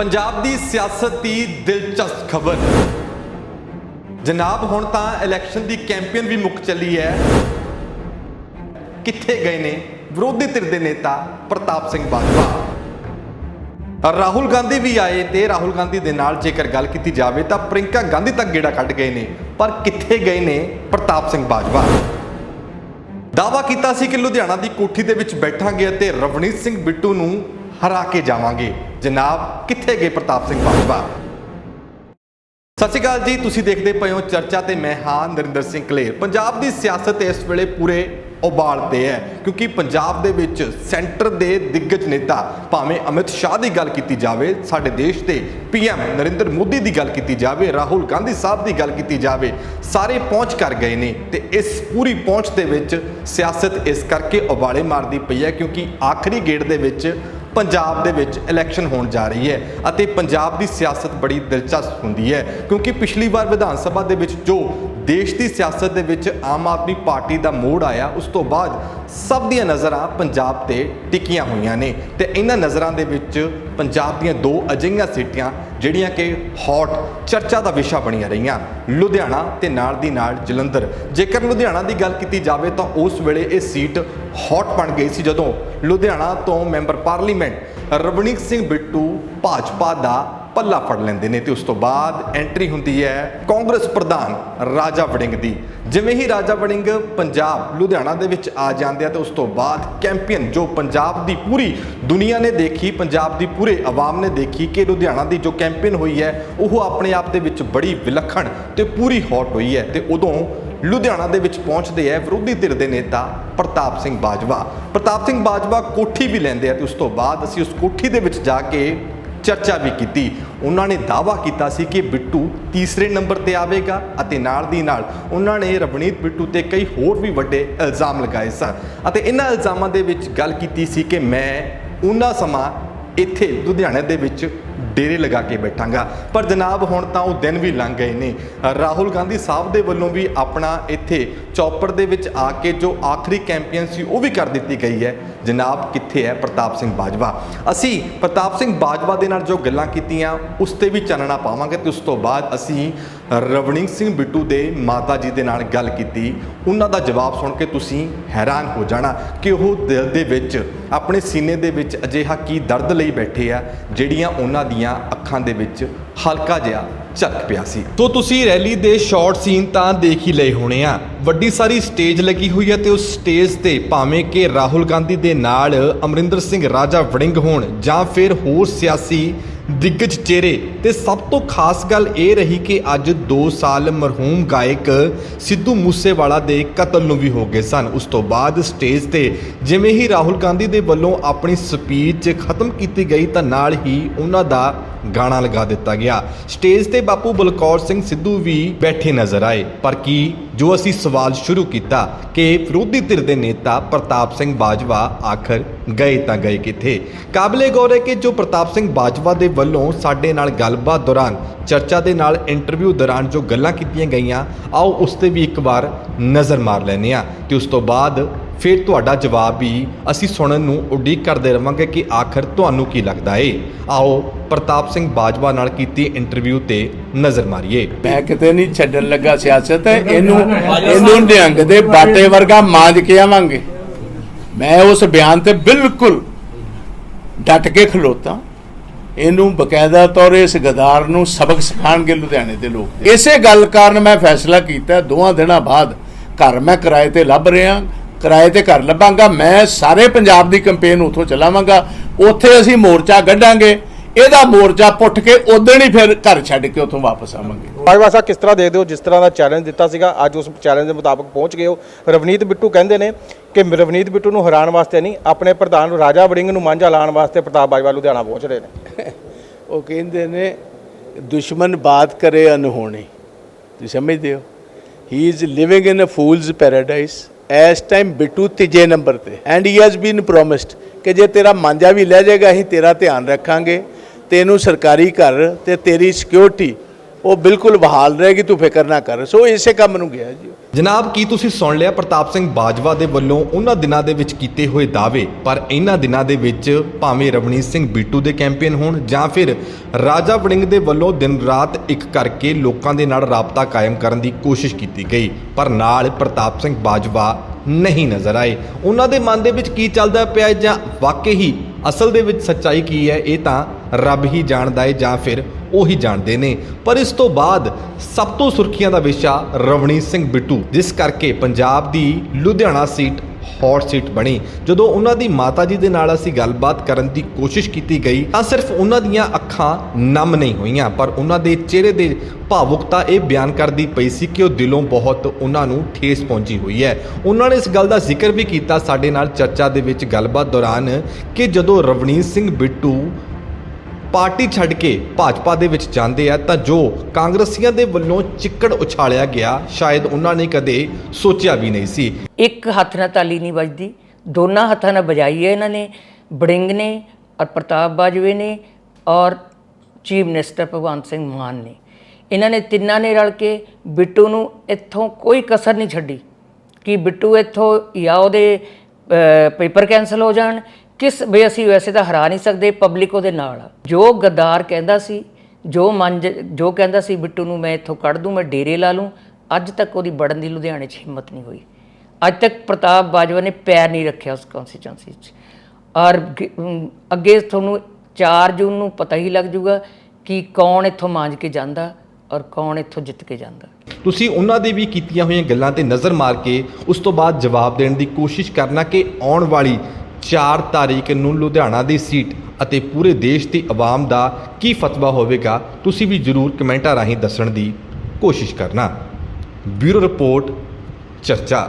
ਪੰਜਾਬ ਦੀ ਸਿਆਸਤ ਦੀ ਦਿਲਚਸਪ ਖਬਰ। ਜਨਾਬ, ਹੁਣ ਤਾਂ ਇਲੈਕਸ਼ਨ ਦੀ ਕੈਂਪੇਨ ਵੀ ਮੁੱਕ ਚੱਲੀ ਹੈ। ਕਿੱਥੇ ਗਏ ਨੇ? ਵਿਰੋਧੀ ਧਿਰ ਦੇ ਨੇਤਾ ਪ੍ਰਤਾਪ ਸਿੰਘ ਬਾਜਵਾ। ਰਾਹੁਲ ਗਾਂਧੀ ਵੀ ਆਏ ਤੇ ਰਾਹੁਲ ਗਾਂਧੀ ਦੇ ਨਾਲ ਜੇਕਰ ਗੱਲ ਕੀਤੀ ਜਾਵੇ ਤਾਂ ਪ੍ਰਿੰਕਾ ਗਾਂਧੀ ਤੱਕ ਗੇੜਾ ਕੱਢ ਗਏ ਨੇ, ਪਰ ਕਿੱਥੇ ਗਏ ਨੇ ਪ੍ਰਤਾਪ ਸਿੰਘ ਬਾਜਵਾ? ਦਾਵਾ ਕੀਤਾ ਸੀ ਕਿ ਲੁਧਿਆਣਾ ਦੀ ਕੋਠੀ ਦੇ ਵਿੱਚ ਬੈਠਾਂਗੇ ਅਤੇ ਰਵਨੀਤ ਸਿੰਘ ਬਿੱਟੂ ਨੂੰ ਹਰਾ ਕੇ ਜਾਵਾਂਗੇ। ਜਨਾਬ, ਕਿੱਥੇ ਗਏ ਪ੍ਰਤਾਪ ਸਿੰਘ ਬਾਜਵਾ? ਸਤਿ ਸ਼੍ਰੀ ਅਕਾਲ ਜੀ, ਤੁਸੀਂ ਦੇਖਦੇ ਪਏ ਹੋ ਚਰਚਾ ਤੇ ਮੈਂ ਹਾਂ ਨਰਿੰਦਰ ਸਿੰਘ ਕਲੇਰ। ਪੰਜਾਬ ਦੀ ਸਿਆਸਤ ਇਸ ਵੇਲੇ ਪੂਰੇ ਉਬਾਲ ਤੇ ਹੈ, ਕਿਉਂਕਿ ਪੰਜਾਬ ਦੇ ਵਿੱਚ ਸੈਂਟਰ ਦੇ ਦਿੱਗਜ ਨੇਤਾ ਭਾਵੇਂ ਅਮਿਤ ਸ਼ਾਹ ਦੀ ਗੱਲ ਕੀਤੀ ਜਾਵੇ, ਸਾਡੇ ਦੇਸ਼ ਦੇ ਪੀਐਮ ਨਰਿੰਦਰ ਮੋਦੀ ਦੀ ਗੱਲ ਕੀਤੀ ਜਾਵੇ, ਰਾਹੁਲ ਗਾਂਧੀ ਸਾਹਿਬ ਦੀ ਗੱਲ ਕੀਤੀ ਜਾਵੇ, ਸਾਰੇ ਪਹੁੰਚ ਕਰ ਗਏ ਨੇ ਤੇ ਇਸ ਪੂਰੀ ਪਹੁੰਚ ਦੇ ਵਿੱਚ ਸਿਆਸਤ ਇਸ ਕਰਕੇ ਉਬਾਲੇ ਮਾਰਦੀ ਪਈ ਹੈ ਕਿਉਂਕਿ ਆਖਰੀ ਗੇੜ ਦੇ ਵਿੱਚ ਪੰਜਾਬ ਦੇ ਵਿੱਚ ਇਲੈਕਸ਼ਨ ਹੋਣ ਜਾ ਰਹੀ ਹੈ ਅਤੇ ਪੰਜਾਬ ਦੀ ਸਿਆਸਤ ਬੜੀ ਦਿਲਚਸਪ ਹੁੰਦੀ ਹੈ ਕਿਉਂਕਿ ਪਿਛਲੀ ਵਾਰ ਵਿਧਾਨ ਸਭਾ ਦੇ ਵਿੱਚ ਜੋ ਦੇਸ਼ ਦੀ ਸਿਆਸਤ ਦੇ ਵਿੱਚ ਆਮ ਆਦਮੀ ਪਾਰਟੀ ਦਾ ਮੋੜ ਆਇਆ, ਉਸ ਤੋਂ ਬਾਅਦ ਸਭ ਦੀਆਂ ਨਜ਼ਰਾਂ ਪੰਜਾਬ ਤੇ ਟਿਕੀਆਂ ਹੋਈਆਂ ਨੇ ਤੇ ਇਹਨਾਂ ਨਜ਼ਰਾਂ ਦੇ ਵਿੱਚ ਪੰਜਾਬ ਦੀਆਂ ਦੋ ਅਜਿਹੀਆਂ ਸੀਟਾਂ ਜਿਹੜੀਆਂ ਕਿ ਹੌਟ ਚਰਚਾ ਦਾ ਵਿਸ਼ਾ ਬਣੀਆਂ ਰਹੀਆਂ, ਲੁਧਿਆਣਾ ਤੇ ਨਾਲ ਦੀ ਨਾਲ ਜਲੰਧਰ। ਜੇਕਰ ਲੁਧਿਆਣਾ ਦੀ ਗੱਲ ਕੀਤੀ ਜਾਵੇ ਤਾਂ ਉਸ ਵੇਲੇ ਇਹ ਸੀਟ ਹੌਟ ਬਣ ਗਈ ਸੀ ਜਦੋਂ ਲੁਧਿਆਣਾ ਤੋਂ ਮੈਂਬਰ ਪਾਰਲੀਮੈਂਟ ਰਵਨੀਤ ਸਿੰਘ ਬਿੱਟੂ ਭਾਜਪਾ ਦਾ ਪੱਲਾ ਫੜ ਲੈਂਦੇ ਨੇ ਤੇ ਉਸ ਤੋਂ ਬਾਅਦ ਐਂਟਰੀ ਹੁੰਦੀ ਹੈ ਕਾਂਗਰਸ ਪ੍ਰਧਾਨ ਰਾਜਾ ਵੜਿੰਗ ਦੀ। ਜਿਵੇਂ ਹੀ ਰਾਜਾ ਵੜਿੰਗ ਪੰਜਾਬ, ਲੁਧਿਆਣਾ ਦੇ ਵਿੱਚ ਆ ਜਾਂਦੇ ਆ ਤੇ ਉਸ ਤੋਂ ਬਾਅਦ ਕੈਂਪੀਅਨ ਜੋ ਪੰਜਾਬ ਦੀ ਪੂਰੀ ਦੁਨੀਆ ਨੇ ਦੇਖੀ, ਪੰਜਾਬ ਦੀ ਪੂਰੇ ਆਵਾਮ ਨੇ ਦੇਖੀ ਕਿ ਲੁਧਿਆਣਾ ਦੀ ਜੋ ਕੈਂਪੀਅਨ ਹੋਈ ਹੈ, ਉਹ ਆਪਣੇ ਆਪ ਦੇ ਵਿੱਚ ਬੜੀ ਵਿਲੱਖਣ ਤੇ ਪੂਰੀ ਹੌਟ ਹੋਈ ਹੈ ਤੇ ਉਦੋਂ ਲੁਧਿਆਣਾ ਦੇ ਵਿੱਚ ਪਹੁੰਚਦੇ ਹੈ ਵਿਰੋਧੀ ਧਿਰ ਦੇ ਨੇਤਾ ਪ੍ਰਤਾਪ ਸਿੰਘ ਬਾਜਵਾ। ਪ੍ਰਤਾਪ ਸਿੰਘ ਬਾਜਵਾ ਕੋਠੀ ਵੀ ਲੈਂਦੇ ਆ ਤੇ ਉਸ ਤੋਂ ਬਾਅਦ ਅਸੀਂ ਉਸ ਕੋਠੀ ਦੇ ਵਿੱਚ ਜਾ ਕੇ ਚਰਚਾ ਵੀ ਕੀਤੀ। ਉਹਨਾਂ ਨੇ ਦਾਵਾ ਕੀਤਾ ਸੀ ਕਿ ਬਿੱਟੂ ਤੀਸਰੇ ਨੰਬਰ ਤੇ ਆਵੇਗਾ ਅਤੇ ਨਾਲ ਦੀ ਨਾਲ ਉਹਨਾਂ ਨੇ ਰਵਨੀਤ ਬਿੱਟੂ ਤੇ ਕਈ ਹੋਰ ਵੀ ਵੱਡੇ ਇਲਜ਼ਾਮ ਲਗਾਏ ਸਨ। ਅਤੇ ਇਹਨਾਂ ਇਲਜ਼ਾਮਾਂ ਦੇ ਵਿੱਚ ਗੱਲ ਕੀਤੀ ਸੀ ਕਿ ਮੈਂ ਉਹਨਾਂ ਸਮਾਂ ਇੱਥੇ ਲੁਧਿਆਣੇ ਦੇ ਵਿੱਚ ਡੇਰੇ ਲਗਾ ਕੇ ਬੈਠਾਂਗਾ। ਪਰ ਜਨਾਬ, ਹੁਣ ਤਾਂ ਉਹ ਦਿਨ ਵੀ ਲੰਘ ਗਏ ਨੇ। ਰਾਹੁਲ ਗਾਂਧੀ ਸਾਹਿਬ ਦੇ ਵੱਲੋਂ ਵੀ ਆਪਣਾ ਇੱਥੇ ਚੌਪੜ ਦੇ ਵਿੱਚ ਆ ਕੇ ਜੋ ਆਖਰੀ ਕੈਂਪੇਨ ਸੀ, ਉਹ ਵੀ ਕਰ ਦਿੱਤੀ ਗਈ ਹੈ। ਜਨਾਬ, ਕਿੱਥੇ ਹੈ ਪ੍ਰਤਾਪ ਸਿੰਘ ਬਾਜਵਾ? ਅਸੀਂ ਪ੍ਰਤਾਪ ਸਿੰਘ ਬਾਜਵਾ ਦੇ ਨਾਲ ਜੋ ਗੱਲਾਂ ਕੀਤੀਆਂ, ਉਸ ਤੇ ਵੀ ਚਾਨਣਾ ਪਾਵਾਂਗੇ ਤੇ ਉਸ ਤੋਂ ਬਾਅਦ ਅਸੀਂ ਰਵਨੀਤ ਸਿੰਘ ਬਿੱਟੂ ਦੇ ਮਾਤਾ ਜੀ ਦੇ ਨਾਲ ਗੱਲ ਕੀਤੀ। ਉਹਨਾਂ ਦਾ ਜਵਾਬ ਸੁਣ ਕੇ ਤੁਸੀਂ ਹੈਰਾਨ ਹੋ ਜਾਣਾ ਕਿ ਉਹ ਦਿਲ ਦੇ ਵਿੱਚ, ਆਪਣੇ ਸੀਨੇ ਦੇ ਵਿੱਚ ਅਜਿਹਾ ਕੀ ਦਰਦ ਲਈ ਬੈਠੇ ਆ, ਜਿਹੜੀਆਂ ਉਹਨਾਂ ਦੀਆਂ ਅੱਖਾਂ ਦੇ ਵਿੱਚ ਹਲਕਾ ਜਿਹਾ ਝਲਕ ਪਿਆ ਸੀ। ਤੋਂ ਤੁਸੀਂ ਰੈਲੀ ਦੇ ਸ਼ਾਰਟ ਸੀਨ ਤਾਂ ਦੇਖ ਹੀ ਲਏ ਹੋਣੇ ਆ। ਵੱਡੀ ਸਾਰੀ ਸਟੇਜ ਲੱਗੀ ਹੋਈ ਹੈ ਤੇ ਉਸ ਸਟੇਜ ਤੇ ਭਾਵੇਂ ਕਿ ਰਾਹੁਲ ਗਾਂਧੀ ਦੇ ਨਾਲ ਅਮਰਿੰਦਰ ਸਿੰਘ ਰਾਜਾ ਵੜਿੰਗ ਹੋਣ ਜਾਂ ਫਿਰ ਹੋਰ ਸਿਆਸੀ ਦਿੱਗਜ ਚਿਹਰੇ। ਤੇ ਸਭ ਤੋਂ ਖਾਸ ਗੱਲ ਇਹ ਰਹੀ ਕਿ ਅੱਜ 2 ਸਾਲ ਮਰਹੂਮ ਗਾਇਕ ਸਿੱਧੂ ਮੂਸੇਵਾਲਾ ਦੇ ਕਤਲ ਨੂੰ ਵੀ ਹੋ ਗਏ ਸਨ। ਉਸ ਤੋਂ ਬਾਅਦ ਸਟੇਜ ਤੇ ਜਿਵੇਂ ਹੀ ਰਾਹੁਲ ਗਾਂਧੀ ਦੇ ਵੱਲੋਂ ਆਪਣੀ ਸਪੀਚ ਖਤਮ ਕੀਤੀ ਗਈ ਤਾਂ ਨਾਲ ਹੀ ਉਹਨਾਂ ਦਾ ਗਾਣਾ ਲਗਾ ਦਿੱਤਾ ਗਿਆ। ਸਟੇਜ ਤੇ ਬਾਪੂ ਬਲਕੌਰ ਸਿੰਘ ਸਿੱਧੂ ਵੀ ਬੈਠੇ ਨਜ਼ਰ ਆਏ। ਪਰ ਕੀ ਜੋ ਅਸੀਂ ਸਵਾਲ ਸ਼ੁਰੂ ਕੀਤਾ ਕਿ ਵਿਰੋਧੀ ਧਿਰ ਦੇ ਨੇਤਾ ਪ੍ਰਤਾਪ ਸਿੰਘ ਬਾਜਵਾ ਆਖਰ ਗਏ ਤਾਂ ਗਏ ਕਿੱਥੇ? ਕਾਬਲੇ ਗੌਰ ਹੈ ਕਿ ਜੋ ਪ੍ਰਤਾਪ ਸਿੰਘ ਬਾਜਵਾ ਦੇ ਵੱਲੋਂ ਸਾਡੇ ਨਾਲ ਗੱਲਬਾਤ ਦੌਰਾਨ, ਚਰਚਾ ਦੇ ਨਾਲ ਇੰਟਰਵਿਊ ਦੌਰਾਨ ਜੋ ਗੱਲਾਂ ਕੀਤੀਆਂ ਗਈਆਂ, ਆਓ ਉਸ ਤੇ ਵੀ ਇੱਕ ਵਾਰ ਨਜ਼ਰ ਮਾਰ ਲੈਂਦੇ ਹਾਂ। ਤੇ ਉਸ ਤੋਂ ਬਾਅਦ ਫਿਰ ਤੁਹਾਡਾ ਜਵਾਬ ਵੀ ਅਸੀਂ ਸੁਣਨ ਨੂੰ ਉਡੀਕ ਕਰਦੇ ਰਵਾਂਗੇ ਕਿ ਆਖਰ ਤੁਹਾਨੂੰ ਕੀ ਲੱਗਦਾ ਏ। ਆਓ ਪ੍ਰਤਾਪ ਸਿੰਘ ਬਾਜਵਾ ਨਾਲ ਕੀਤੀ ਇੰਟਰਵਿਊ ਤੇ ਨਜ਼ਰ ਮਾਰੀਏ। ਮੈਂ ਕਿਤੇ ਨਹੀਂ ਛੱਡਣ ਲੱਗਾ ਸਿਆਸਤ ਇਹਨੂੰ ਇਹਨੂੰ ਨਿਹੰਗ ਦੇ ਬਾਟੇ ਵਰਗਾ ਮਾਂਜ ਕੇ ਆਵਾਂਗੇ। ਮੈਂ ਉਸ ਬਿਆਨ ਤੇ ਬਿਲਕੁਲ ਡਟ ਕੇ ਖਲੋਤਾ। ਇਹਨੂੰ ਬਕਾਇਦਾ ਤੌਰ ਇਸ ਗਦਾਰ ਨੂੰ ਸਬਕ ਸਿਖਾਣਗੇ ਲੁਧਿਆਣੇ ਦੇ ਲੋਕ। ਇਸੇ ਗੱਲ ਕਾਰਨ ਮੈਂ ਫੈਸਲਾ ਕੀਤਾ। ਦੋਹਾਂ ਦਿਨਾਂ ਬਾਅਦ ਘਰ ਮੈਂ ਕਿਰਾਏ ਤੇ ਲੱਭ ਰਿਹਾ। ਕਿਰਾਏ ਤੇ ਘਰ ਲੱਭਾਂਗਾ ਮੈਂ ਸਾਰੇ ਪੰਜਾਬ ਦੀ ਕੈਂਪੇਨ ਉੱਥੋਂ ਚਲਾਵਾਂਗਾ ਉੱਥੇ ਅਸੀਂ ਮੋਰਚਾ ਕੱਢਾਂਗੇ ਇਹਦਾ ਮੋਰਚਾ ਪੁੱਟ ਕੇ ਉਦੋਂ ਹੀ ਫਿਰ ਘਰ ਛੱਡ ਕੇ ਉੱਥੋਂ ਵਾਪਸ ਆਵਾਂਗੇ। ਬਾਜਵਾ ਸਾਹਿਬ ਕਿਸ ਤਰ੍ਹਾਂ ਦੇਖਦੇ ਹੋ ਜਿਸ ਤਰ੍ਹਾਂ ਦਾ ਚੈਲੰਜ ਦਿੱਤਾ ਸੀਗਾ ਅੱਜ ਉਸ ਚੈਲੰਜ ਦੇ ਮੁਤਾਬਕ ਪਹੁੰਚ ਗਏ ਹੋ? ਰਵਨੀਤ ਬਿੱਟੂ ਕਹਿੰਦੇ ਨੇ ਕਿ ਰਵਨੀਤ ਬਿੱਟੂ ਨੂੰ ਹਰਾਉਣ ਵਾਸਤੇ ਨਹੀਂ ਆਪਣੇ ਪ੍ਰਧਾਨ ਰਾਜਾ ਵੜਿੰਗ ਨੂੰ ਮਾਂਝਾ ਲਾਉਣ ਵਾਸਤੇ ਪ੍ਰਤਾਪ ਬਾਜਵਾ ਲੁਧਿਆਣਾ ਪਹੁੰਚ ਰਹੇ ਨੇ। ਉਹ ਕਹਿੰਦੇ ਨੇ ਦੁਸ਼ਮਨ ਬਾਤ ਕਰੇ ਅਨਹੋਣੀ ਤੁਸੀਂ ਸਮਝਦੇ ਹੋ? He is living in a fool's paradise ਇਸ ਟਾਈਮ ਬਿੱਟੂ ਤੀਜੇ ਨੰਬਰ ਤੇ। And he has been promised ਕਿ ਜੇ ਤੇਰਾ ਮਾਂਜਾ ਵੀ ਲੈ ਜਾਏਗਾ, ਅਸੀਂ ਤੇਰਾ ਧਿਆਨ ਰੱਖਾਂਗੇ। ਤੈਨੂੰ ਸਰਕਾਰੀ ਘਰ ਤੇ ਤੇਰੀ ਸਿਕਿਉਰਿਟੀ ਉਹ ਬਿਲਕੁਲ ਬਹਾਲ ਰਹੇਗੀ ਤੂੰ ਫਿਕਰ ਨਾ ਕਰ। ਸੋ ਇਸੇ ਕੰਮ ਨੂੰ ਗਿਆ ਜੀ। ਜਨਾਬ, ਕੀ ਤੁਸੀਂ ਸੁਣ ਲਿਆ ਪ੍ਰਤਾਪ ਸਿੰਘ ਬਾਜਵਾ ਦੇ ਵੱਲੋਂ ਉਹਨਾਂ ਦਿਨਾਂ ਦੇ ਵਿੱਚ ਕੀਤੇ ਹੋਏ ਦਾਅਵੇ, ਪਰ ਇਹਨਾਂ ਦਿਨਾਂ ਦੇ ਵਿੱਚ ਭਾਵੇਂ ਰਵਨੀਤ ਸਿੰਘ ਬੀਟੂ ਦੇ ਕੈਂਪੇਨ ਹੋਣ ਜਾਂ ਫਿਰ ਰਾਜਾ ਵੜਿੰਗ ਦੇ ਵੱਲੋਂ ਦਿਨ ਰਾਤ ਇੱਕ ਕਰਕੇ ਲੋਕਾਂ ਦੇ ਨਾਲ ਰਾਬਤਾ ਕਾਇਮ ਕਰਨ ਦੀ ਕੋਸ਼ਿਸ਼ ਕੀਤੀ ਗਈ, ਪਰ ਨਾਲ ਪ੍ਰਤਾਪ ਸਿੰਘ ਬਾਜਵਾ ਨਹੀਂ ਨਜ਼ਰ ਆਏ। ਉਹਨਾਂ ਦੇ ਮਨ ਦੇ ਵਿੱਚ ਕੀ ਚੱਲਦਾ ਪਿਆ ਜਾਂ ਵਾਕਈ ਹੀ ਅਸਲ ਦੇ ਵਿੱਚ ਸੱਚਾਈ ਕੀ ਹੈ, ਇਹ ਤਾਂ ਰੱਬ ਹੀ ਜਾਣਦਾ ਹੈ ਜਾਂ ਫਿਰ ਉਹੀ ਜਾਣਦੇ ਨੇ। ਪਰ ਇਸ ਤੋਂ ਬਾਅਦ ਸਭ ਤੋਂ ਸੁਰਖੀਆਂ ਦਾ ਵਿਸ਼ਾ ਰਵਣੀਤ ਸਿੰਘ ਬਿੱਟੂ, ਜਿਸ ਕਰਕੇ ਪੰਜਾਬ ਦੀ ਲੁਧਿਆਣਾ ਸੀਟ ਹੌਟ ਸੀਟ ਬਣੀ। ਜਦੋਂ ਉਹਨਾਂ ਦੀ ਮਾਤਾ ਜੀ ਦੇ ਨਾਲ ਅਸੀਂ ਗੱਲਬਾਤ ਕਰਨ ਦੀ ਕੋਸ਼ਿਸ਼ ਕੀਤੀ ਗਈ, ਤਾਂ ਸਿਰਫ ਉਹਨਾਂ ਦੀਆਂ ਅੱਖਾਂ ਨਮ ਨਹੀਂ ਹੋਈਆਂ। ਪਰ ਉਹਨਾਂ ਦੇ ਚਿਹਰੇ ਦੇ ਭਾਵੁਕਤਾ ਇਹ ਬਿਆਨ ਕਰਦੀ ਪਈ ਸੀ ਕਿ ਉਹ ਦਿਲੋਂ ਬਹੁਤ ਉਹਨਾਂ ਨੂੰ ਠੇਸ ਪਹੁੰਚੀ ਹੋਈ ਹੈ। ਉਹਨਾਂ ਨੇ ਇਸ ਗੱਲ ਦਾ ਜ਼ਿਕਰ ਵੀ ਕੀਤਾ ਸਾਡੇ ਨਾਲ ਚਰਚਾ ਦੇ ਵਿੱਚ ਗੱਲਬਾਤ ਦੌਰਾਨ ਕਿ ਜਦੋਂ ਰਵਨੀਤ ਸਿੰਘ ਬਿੱਟੂ ਪਾਰਟੀ ਛੱਡ ਕੇ ਭਾਜਪਾ ਦੇ ਵਿੱਚ ਜਾਂਦੇ ਆ ਤਾਂ ਜੋ ਕਾਂਗਰਸੀਆਂ ਦੇ ਵੱਲੋਂ ਚਿੱਕੜ ਉਛਾਲਿਆ ਗਿਆ, ਸ਼ਾਇਦ ਉਹਨਾਂ ਨੇ ਕਦੇ ਸੋਚਿਆ ਵੀ ਨਹੀਂ ਸੀ। ਇੱਕ ਹੱਥ ਨਾਲ ਤਾਲੀ ਨਹੀਂ ਵੱਜਦੀ, ਦੋਨਾਂ ਹੱਥਾਂ ਨਾਲ ਵਜਾਈ ਹੈ ਇਹਨਾਂ ਨੇ, ਬੜਿੰਗ ਨੇ ਔਰ ਪ੍ਰਤਾਪ ਬਾਜਵੇ ਨੇ ਔਰ ਚੀਫ ਮਿਨਿਸਟਰ ਭਗਵੰਤ ਸਿੰਘ ਮਾਨ ਨੇ। ਇਹਨਾਂ ਨੇ ਤਿੰਨਾਂ ਨੇ ਰਲ ਕੇ ਬਿੱਟੂ ਨੂੰ ਇੱਥੋਂ ਕੋਈ ਕਸਰ ਨਹੀਂ ਛੱਡੀ, ਕਿ ਬਿੱਟੂ ਇੱਥੋਂ ਜਾਂ ਉਹਦੇ ਪੇਪਰ ਕੈਨਸਲ ਹੋ ਜਾਣ ਕਿਸ ਵੀ ਅਸੀਂ ਵੈਸੇ ਤਾਂ ਹਰਾ ਨਹੀਂ ਸਕਦੇ ਪਬਲਿਕ ਉਹਦੇ ਨਾਲ। ਜੋ ਗੱਦਾਰ ਕਹਿੰਦਾ ਸੀ, ਜੋ ਮਨ ਜੋ ਕਹਿੰਦਾ ਸੀ ਬਿੱਟੂ ਨੂੰ ਮੈਂ ਇੱਥੋਂ ਕੱਢ ਦੂੰ, ਮੈਂ ਡੇਰੇ ਲਾ ਲੂੰ, ਅੱਜ ਤੱਕ ਉਹਦੀ ਬੜਨ ਦੀ ਲੁਧਿਆਣੇ 'ਚ ਹਿੰਮਤ ਨਹੀਂ ਹੋਈ। ਅੱਜ ਤੱਕ ਪ੍ਰਤਾਪ ਬਾਜਵਾ ਨੇ ਪੈਰ ਨਹੀਂ ਰੱਖਿਆ ਉਸ ਕਨਸਟੀਚੁਐਂਸੀ 'ਚ। ਔਰ ਅੱਗੇ ਤੁਹਾਨੂੰ 4 ਜੂਨ ਨੂੰ ਪਤਾ ਹੀ ਲੱਗ ਜਾਊਗਾ ਕਿ ਕੌਣ ਇੱਥੋਂ ਮਾਂਜ ਕੇ ਜਾਂਦਾ ਔਰ ਕੌਣ ਇੱਥੋਂ ਜਿੱਤ ਕੇ ਜਾਂਦਾ। ਤੁਸੀਂ ਉਹਨਾਂ ਦੇ ਵੀ ਕੀਤੀਆਂ ਹੋਈਆਂ ਗੱਲਾਂ ਤੇ ਨਜ਼ਰ ਮਾਰ ਕੇ ਉਸ ਤੋਂ ਬਾਅਦ ਜਵਾਬ ਦੇਣ ਦੀ ਕੋਸ਼ਿਸ਼ ਕਰਨਾ ਕਿ ਆਉਣ ਵਾਲੀ 4 ਤਾਰੀਖ ਨੂੰ ਲੁਧਿਆਣਾ ਦੀ ਸੀਟ ਅਤੇ ਪੂਰੇ ਦੇਸ਼ ਦੀ ਆਵਾਮ ਦਾ ਕੀ ਫਤਵਾ ਹੋਵੇਗਾ, ਤੁਸੀਂ ਵੀ ਜਰੂਰ ਕਮੈਂਟਾਂ ਰਾਹੀਂ ਦੱਸਣ ਦੀ ਕੋਸ਼ਿਸ਼ ਕਰਨਾ। ਬਿਊਰੋ ਰਿਪੋਰਟ, ਚਰਚਾ।